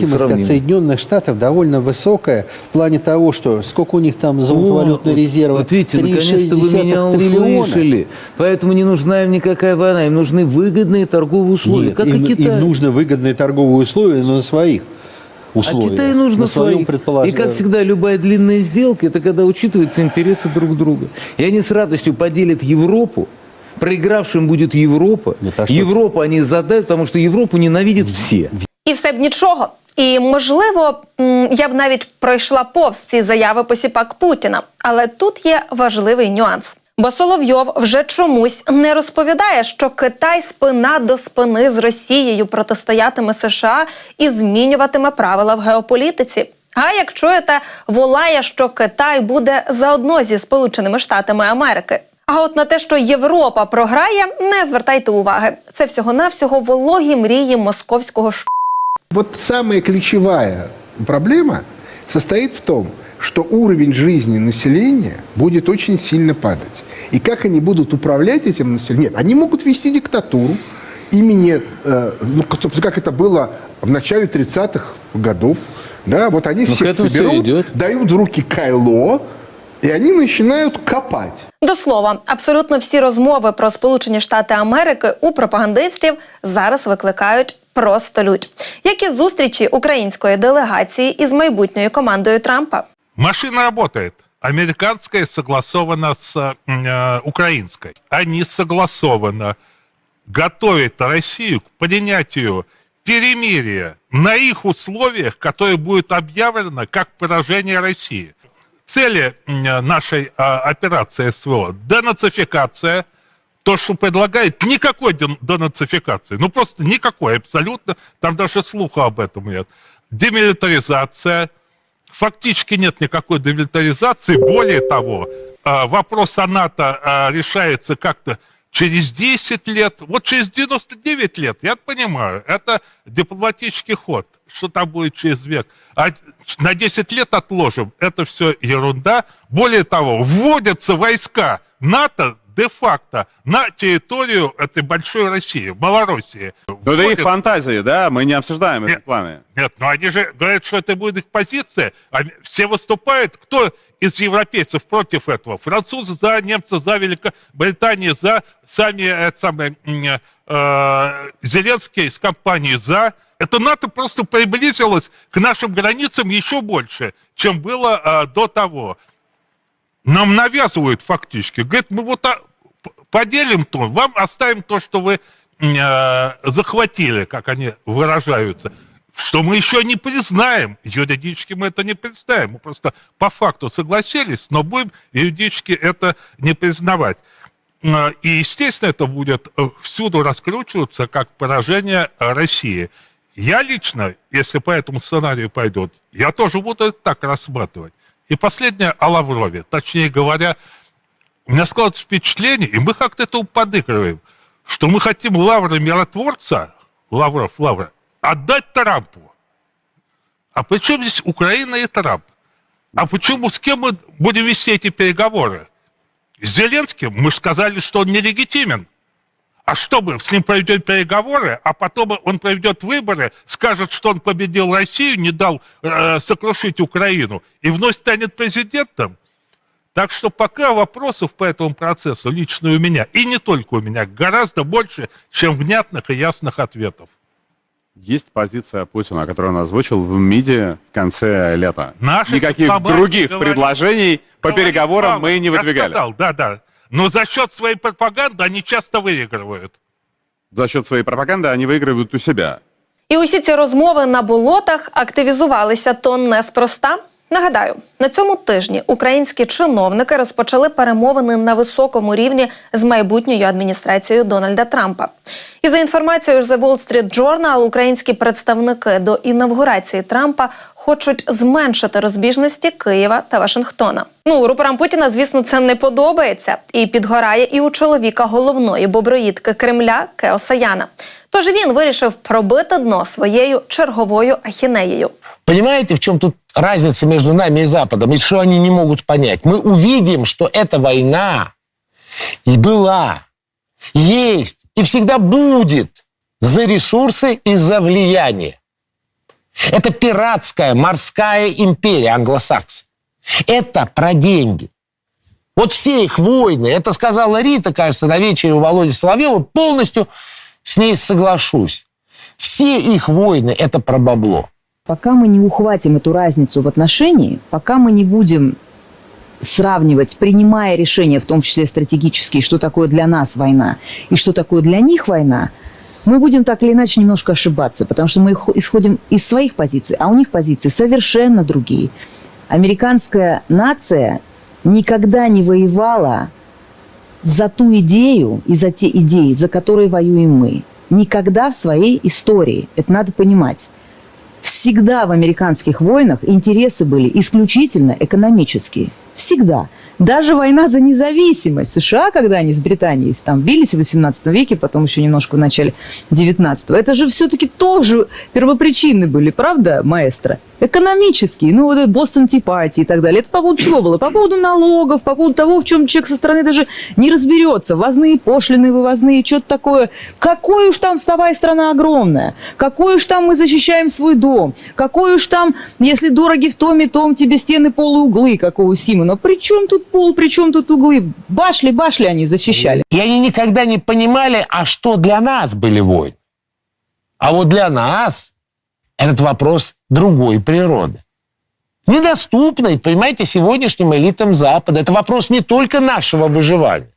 зависимость от сравним. Соединенных Штатов довольно высокая в плане того, что сколько у них там золотовалютной О, резервы. Вот видите, 3,6 наконец-то вы меня триллиона. услышали. Поэтому не нужна им никакая война, им нужны выгодные торговые условия, Нет, как им, и Китай. им нужны выгодные торговые условия, но на своих а условиях. Китаю нужно на своем своих. предположении. И как всегда, любая длинная сделка, это когда учитываются интересы друг друга. И они с радостью поделят Европу, проигравшим будет Европа. Нет, а что- Европу они задают, потому что Европу ненавидят все. І все б нічого. І можливо, я б навіть пройшла повз ці заяви посіпак Путіна. Але тут є важливий нюанс. Бо Соловйов вже чомусь не розповідає, що Китай спина до спини з Росією протистоятиме США і змінюватиме правила в геополітиці. А як чуєте, волає, що Китай буде заодно зі Сполученими Штатами Америки. А от на те, що Європа програє, не звертайте уваги. Це всього-навсього вологі мрії московського ш... Вот самая ключевая проблема состоит в том, что уровень жизни населения будет очень сильно падать. И как они будут управлять этим населением? Нет, они могут вести диктатуру имени, э, ну, как- собственно, как это было в начале 30-х годов. Да, вот они Ну, к всех этому всё соберут, идет. дают в руки кайло, и они начинают копать. До слова, абсолютно всі розмови про Сполучені Штати Америки у пропагандистів зараз викликають просто лють. Як і зустрічі української делегації із майбутньою командою Трампа. Машина работает. Американская согласована с э, украинской. Они согласованно готовят Россию к принятию перемирия на их условиях, которое будет объявлено как поражение России. Цели м, нашей а, операции СВО – денацификация, то, что предлагает, никакой ден- денацификации. Ну, просто никакой, абсолютно. Там даже слуха об этом нет. Демилитаризация. Фактически нет никакой демилитаризации. Более того, а, вопрос о НАТО а, решается как-то через 10 лет. Вот через 99 лет, я понимаю, это дипломатический ход. Что там будет через век? А на 10 лет отложим. Это все ерунда. Более того, вводятся войска НАТО де-факто на территорию этой большой России, Малороссии. Ну, это их фантазии, да? Мы не обсуждаем эти Нет. планы. Нет, ну они же говорят, что это будет их позиция. Они- все выступают. Кто из европейцев против этого? Французы за, немцы за, Великобритания за, сами э, самые, м, э, Зеленский из компании за. Это НАТО просто приблизилось к нашим границам еще больше, чем было э, до того. Нам навязывают фактически. Говорят, мы вот а, поделим то, вам оставим то, что вы э, захватили, как они выражаются. Что мы еще не признаем. Юридически мы это не признаем. Мы просто по факту согласились, но будем юридически это не признавать. Э, И, естественно, это будет э, всюду раскручиваться как поражение э, России. Я лично, если по этому сценарию пойдет, я тоже буду это так рассматривать. И последнее о Лаврове. Точнее говоря, у меня складывается впечатление, и мы как-то это подыгрываем, что мы хотим Лавра миротворца, Лавров, Лавра, отдать Трампу. А при чем здесь Украина и Трамп? А почему, с кем мы будем вести эти переговоры? С Зеленским мы же сказали, что он нелегитимен. А что мы с ним проведем переговоры, а потом он проведет выборы, скажет, что он победил Россию, не дал э, сокрушить Украину, и вновь станет президентом? Так что пока вопросов по этому процессу лично у меня, и не только у меня, гораздо больше, чем внятных и ясных ответов. Есть позиция Путина, которую он озвучил в МИДе в конце лета. Наши Никаких дипломаты других говорят- предложений по Говорит переговорам право. мы не Я выдвигали. сказал, да, да. Но за счет своей пропаганды они часто выигрывают. За счет своей пропаганды они выигрывают у себя. І усі ці розмови на болотах активізувалися то неспроста. Нагадаю, на цьому тижні українські чиновники розпочали перемовини на високому рівні з майбутньою адміністрацією Дональда Трампа. І за інформацією The Wall Street Journal, українські представники до інавгурації Трампа хочуть зменшити розбіжності Києва та Вашингтона. Ну рупорам Путіна, звісно, це не подобається і підгорає і у чоловіка головної боброїдки Кремля Кеоса Яна. Тож він вирішив пробити дно своєю черговою ахінеєю. Понимаете, в чем тут разница между нами и Западом, и что они не могут понять? Мы увидим, что эта война и была, есть и всегда будет за ресурсы и за влияние. Это пиратская морская империя англосаксов. Это про деньги. Вот все их войны, это сказала Рита, кажется, на вечере у Володи Соловьева, полностью с ней соглашусь. Все их войны – это про бабло. Пока мы не ухватим эту разницу в отношении, пока мы не будем сравнивать, принимая решения, в том числе стратегические, что такое для нас война и что такое для них война, мы будем так или иначе немножко ошибаться, потому что мы исходим из своих позиций, а у них позиции совершенно другие. Американская нация никогда не воевала за ту идею и за те идеи, за которые воюем мы. Никогда в своей истории. Это надо понимать. Всегда в американских войнах интересы были исключительно экономические. Всегда. Даже война за независимость США, когда они с Британией там бились в 18 веке, потом еще немножко в начале 19 это же все-таки тоже первопричины были, правда, маэстро? Экономические, ну вот Бостон Типати и так далее. Это по поводу чего было? По поводу налогов, по поводу того, в чем человек со стороны даже не разберется. Ввозные, пошлины, вывозные, что-то такое. Какой уж там вставая страна огромная. Какой уж там мы защищаем свой дом. Какой уж там, если дороги в томе, том тебе стены полууглы, как у Симона. При чем тут пол, при чем тут углы? Башли, башли они защищали. И они никогда не понимали, а что для нас были войны. А вот для нас этот вопрос другой природы. Недоступный, понимаете, сегодняшним элитам Запада. Это вопрос не только нашего выживания.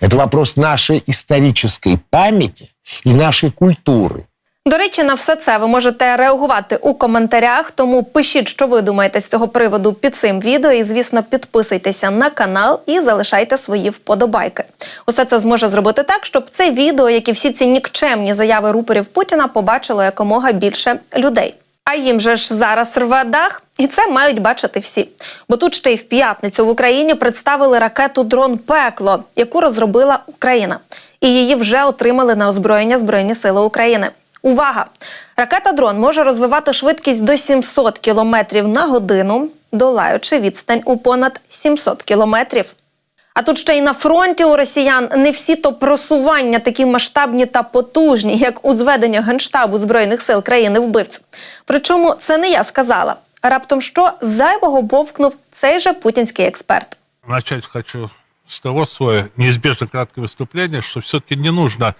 Это вопрос нашей исторической памяти и нашей культуры. До речі, на все це ви можете реагувати у коментарях. Тому пишіть, що ви думаєте з цього приводу під цим відео. І, звісно, підписуйтеся на канал і залишайте свої вподобайки. Усе це зможе зробити так, щоб це відео, як і всі ці нікчемні заяви рупорів Путіна, побачило якомога більше людей. А їм же ж зараз рве дах, і це мають бачити всі. Бо тут ще й в п'ятницю в Україні представили ракету дрон Пекло, яку розробила Україна. І її вже отримали на озброєння Збройні Сили України. Увага! Ракета дрон може розвивати швидкість до 700 км на годину, долаючи відстань у понад 700 кілометрів. А тут ще й на фронті у росіян не всі то просування такі масштабні та потужні, як у зведення генштабу збройних сил країни вбивць. Причому це не я сказала. Раптом що зайвого бовкнув цей же путінський експерт. Начать хочу с того свое неизбежно краткое выступление, что все-таки не нужно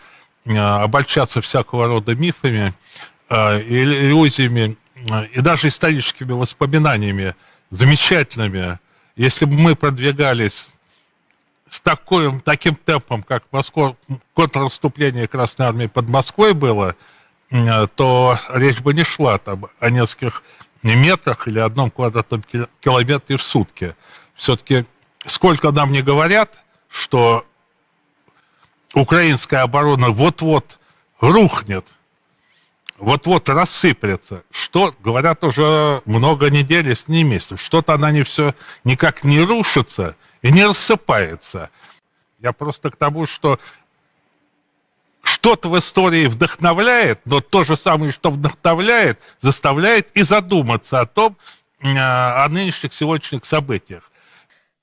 обольщаться всякого рода мифами, э, ил- иллюзиями э, и даже историческими воспоминаниями замечательными. Если бы мы продвигались с такой, таким темпом, как Москва, контрнаступление Красной Армии под Москвой было, э, то речь бы не шла там о нескольких метрах или одном квадратном ки- километре в сутки. Все-таки сколько нам не говорят, что украинская оборона вот-вот рухнет, вот-вот рассыплется, что говорят уже много недель, если не месяцев. Что-то она не все никак не рушится и не рассыпается. Я просто к тому, что что-то в истории вдохновляет, но то же самое, что вдохновляет, заставляет и задуматься о том, э, о нынешних сегодняшних событиях.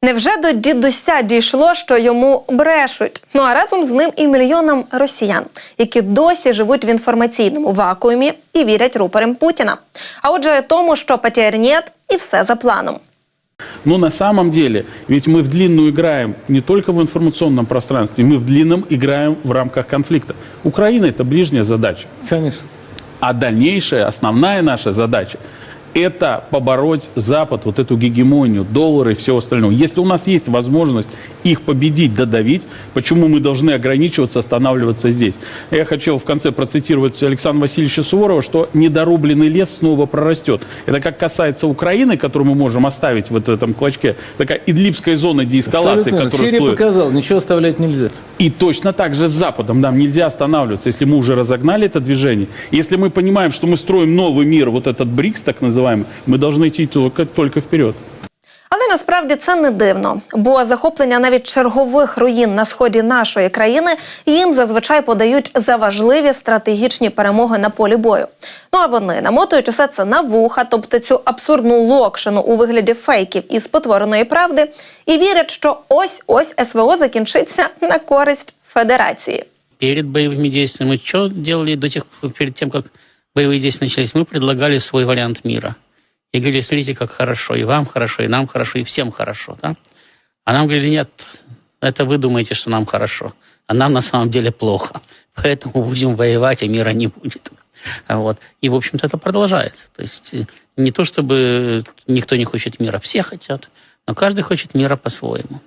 Невже до дідуся дійшло, що йому брешуть? Ну а разом з ним і мільйонам росіян, які досі живуть в інформаційному вакуумі і вірять рупорам Путіна. А отже, тому, що потерь нет, і все за планом. Но на самом деле, ведь мы в длинную играем не только в информационном пространстве, мы в длинном играем в рамках конфликта. Украина – это ближняя задача. Конечно. А дальнейшая, основная наша задача – это побороть Запад, вот эту гегемонию, доллары и всего остального. Если у нас есть возможность их победить, додавить, почему мы должны ограничиваться, останавливаться здесь? Я хочу в конце процитировать Александра Васильевича Суворова, что недорубленный лес снова прорастет. Это как касается Украины, которую мы можем оставить вот в этом клочке, такая идлибская зона деэскалации, Абсолютно. которая Сирия всплывет. показала, ничего оставлять нельзя. И точно так же с Западом нам нельзя останавливаться, если мы уже разогнали это движение. Если мы понимаем, что мы строим новый мир, вот этот БРИКС так называемый, мы должны идти только, только вперед. Але насправді це не дивно, бо захоплення навіть чергових руїн на сході нашої країни їм зазвичай подають за важливі стратегічні перемоги на полі бою. Ну а вони намотують усе це на вуха, тобто цю абсурдну локшину у вигляді фейків із спотвореної правди, і вірять, що ось ось СВО закінчиться на користь федерації. перед боевыми действиями, что делали до тех, перед тем, как боевые действия начались, мы предлагали свой вариант мира. И говорили, смотрите, как хорошо, и вам хорошо, и нам хорошо, и всем хорошо. Да? А нам говорили, нет, это вы думаете, что нам хорошо, а нам на самом деле плохо. Поэтому будем воевать, а мира не будет. Вот. И, в общем-то, это продолжается. То есть э, не то, чтобы никто не хочет мира, все хотят, но каждый хочет мира по-своему.